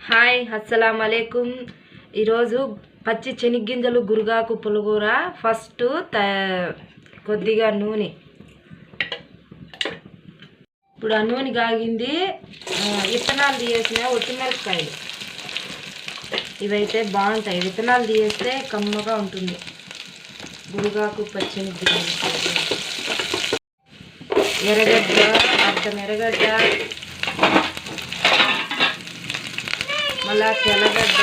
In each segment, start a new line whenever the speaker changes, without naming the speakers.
Hi అస్సలం అలైకుం ఈరోజు పచ్చి చెనిగ్గింజలు గురుగాకు పులుగూర ఫస్ట్ త కొద్దిగా నూనె. ఇప్పుడు ఆ నూనె కాగింది విత్తనాలు విత్తనాలు తీసేసిన ఒట్టిమిరపకాయలు ఇవైతే బాగుంటాయి. విత్తనాలు తీయేస్తే కమ్మగా ఉంటుంది. గురుగాకు పచ్చని ఎర్రగడ్డ అర్థం ఎర్రగడ్డ మళ్ళా తెల్లగడ్డ.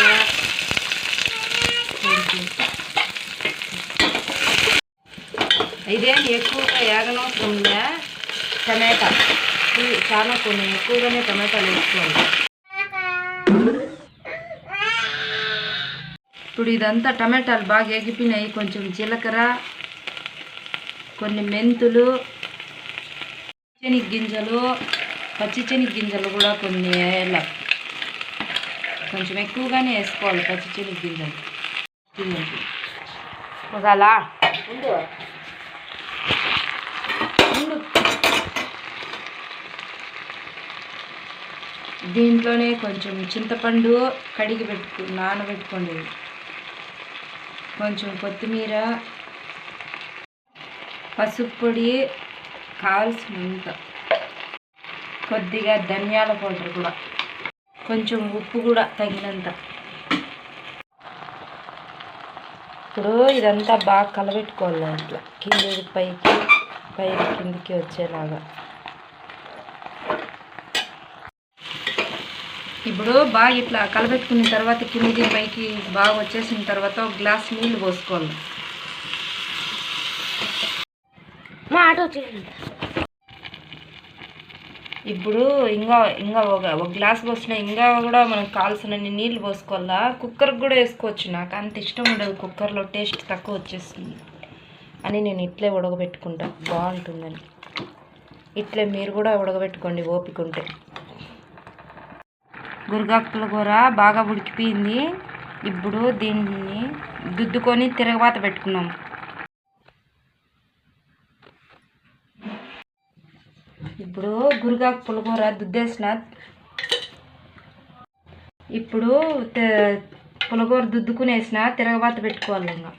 కొంచెం. ఇదేం ఎక్కువగా ఏగనవసరం లే టమాటా. చాలా కొన్ని ఎక్కువగానే టమాటాలు వేసుకోండి ఇప్పుడు ఇదంతా టమాటాలు బాగా ఎగిపినాయి కొంచెం జీలకర్ర కొన్ని మెంతులు శనగ గింజలు పచ్చి శనగ గింజలు కూడా కొన్ని వేయాలి కొంచెం ఎక్కువగానే వేసుకోవాలి పచ్చి శనగ గింజలు. ఉండు. దీంట్లోనే కొంచెం చింతపండు కడిగి పెట్టుకు నానబెట్టుకోండి. కొంచెం కొత్తిమీర పసుపు పొడి కావాల్సినంత. కొద్దిగా ధనియాల పౌడర్ కూడా. కొంచెం ఉప్పు కూడా తగినంత. ఇప్పుడు ఇదంతా బాగా కలబెట్టుకోవాలి దాంట్లో. కిందకి పైకి పైకి కిందికి వచ్చేలాగా. ఇప్పుడు బాగా ఇట్లా కలబెట్టుకున్న తర్వాత కిందికి పైకి బాగా వచ్చేసిన తర్వాత ఒక గ్లాస్ నీళ్ళు పోసుకోవాలి.
మా ఆటో చేయండి
ఇప్పుడు ఇంకా ఇంకా ఒక ఒక గ్లాస్ పోసిన ఇంకా కూడా మనకు కావాల్సినన్ని నీళ్ళు పోసుకోవాలా? కుక్కర్కి కూడా వేసుకోవచ్చు. నాకు అంత ఇష్టం ఉండదు. కుక్కర్లో టేస్ట్ తక్కువ వచ్చేస్తుంది. అని నేను ఇట్లే ఉడకబెట్టుకుంటా. బాగుంటుందని. ఇట్లే మీరు కూడా ఉడకబెట్టుకోండి ఓపిక ఉంటే. గురగాకుల కూర బాగా ఉడికిపోయింది. ఇప్పుడు దీన్ని దుద్దుకొని తిరగబాత పెట్టుకున్నాం. ఇప్పుడు గురిగాకు పులిహోర దుద్దేసిన. ఇప్పుడు పులగూర దుద్దుకునేసిన తిరగబాత పెట్టుకోవాలి ఇంకా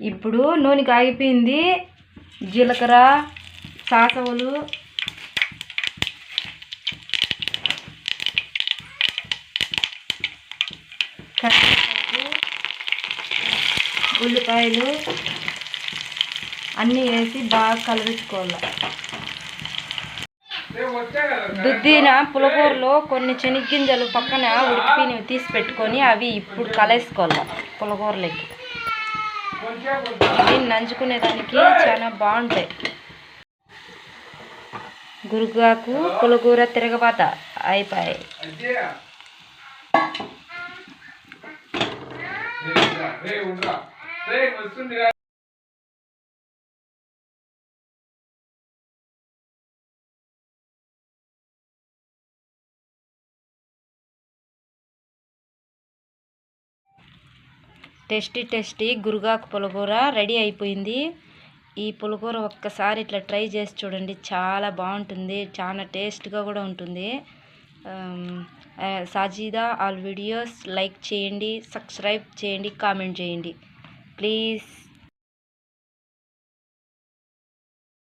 ఇప్పుడు నూనె కాగిపోయింది జీలకర్ర సాసవులు కరివేపాకు ఉల్లిపాయలు అన్నీ వేసి బాగా కలబెట్టుకోవాలి. దుద్దిన పులగూరలో కొన్ని చెనిగ్గింజలు పక్కన ఉడికిని తీసి పెట్టుకొని అవి ఇప్పుడు కలేసుకోవాలి పులకూరలోకి దీన్ని నంచుకునేదానికి చాలా బాగుంటాయి. గురుగాకు పులగూర తిరగబాత అయిపోయాయి టేస్టీ టేస్టీ గురుగాకు పులకూర రెడీ అయిపోయింది. ఈ పులకూర ఒక్కసారి ఇట్లా ట్రై చేసి చూడండి. చాలా బాగుంటుంది. చాలా టేస్ట్గా కూడా ఉంటుంది. సాజీదా ఆల్ వీడియోస్ లైక్ చేయండి సబ్స్క్రైబ్ చేయండి కామెంట్ చేయండి. ప్లీజ్.